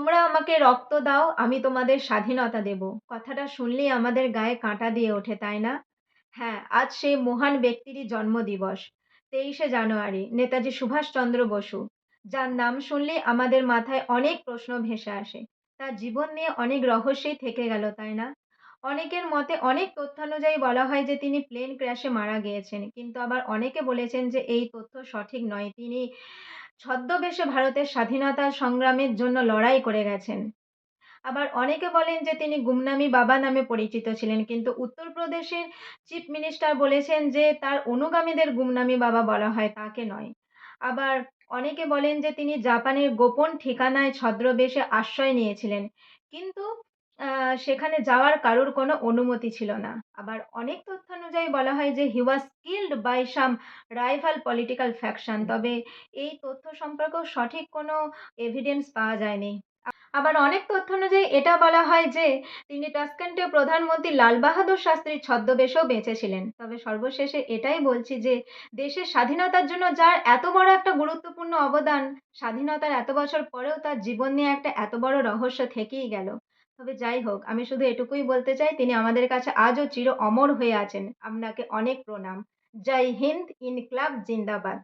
তোমরা আমাকে রক্ত দাও, আমি তোমাদের স্বাধীনতা দেব। কথাটা শুনলেই আমাদের গায়ে কাঁটা দিয়ে ওঠে, তাই না? হ্যাঁ, আজ সেই মহান ব্যক্তিরই জন্মদিবস। ২৩শে জানুয়ারি নেতাজি সুভাষচন্দ্র বসু। যার নাম শুনলেই আমাদের মাথায় অনেক প্রশ্ন ভেসে আসে। তার জীবন নিয়ে অনেক রহস্যই থেকে গেল, তাই না? অনেকের মতে অনেক তথ্যানুযায়ী বলা হয় যে তিনি প্লেন ক্র্যাশে মারা গিয়েছেন। কিন্তু আবার অনেকে বলেছেন যে এই তথ্য সঠিক নয়। তিনি ছদ্মবেশে ভারতের স্বাধীনতা সংগ্রামের জন্য লড়াই করে গেছেন। আবার অনেকে বলেন যে তিনি গুমনামি বাবা নামে পরিচিত ছিলেন। কিন্তু উত্তরপ্রদেশের চিফ মিনিস্টার বলেছেন যে তার অনুগামীদের গুমনামি বাবা বলা হয়, তাকে নয়। আবার অনেকে বলেন যে তিনি জাপানের গোপন ঠিকানায় ছদ্মবেশে আশ্রয় নিয়েছিলেন। কিন্তু সেখানে যাওয়ার কারোর কোনো অনুমতি ছিল না। আবার অনেক তথ্যানুযায়ী বলা হয় যে he was killed by some rival political faction. তবে এই তথ্য সম্পর্কেও সঠিক কোনো এভিডেন্স পাওয়া যায়নি। আবার অনেক তথ্য অনুযায়ী এটা বলা হয় যে তিনি টাস্কেন্টের প্রধানমন্ত্রী লাল বাহাদুর শাস্ত্রীর ছদ্মবেশেও বেঁচে তবে সর্বশেষে এটাই বলছি যে দেশের স্বাধীনতার জন্য যার এত বড় একটা গুরুত্বপূর্ণ অবদান, স্বাধীনতার এত বছর পরেও তার জীবন নিয়ে একটা এত বড় রহস্য থেকেই গেল। তবে যাই হোক, আমি শুধু এটুকুই বলতে চাই তিনি আমাদের কাছে আজও চির অমর হয়ে আছেন। আপনাকে অনেক প্রণাম। জয় হিন্দ, ইনকলাব জিন্দাবাদ।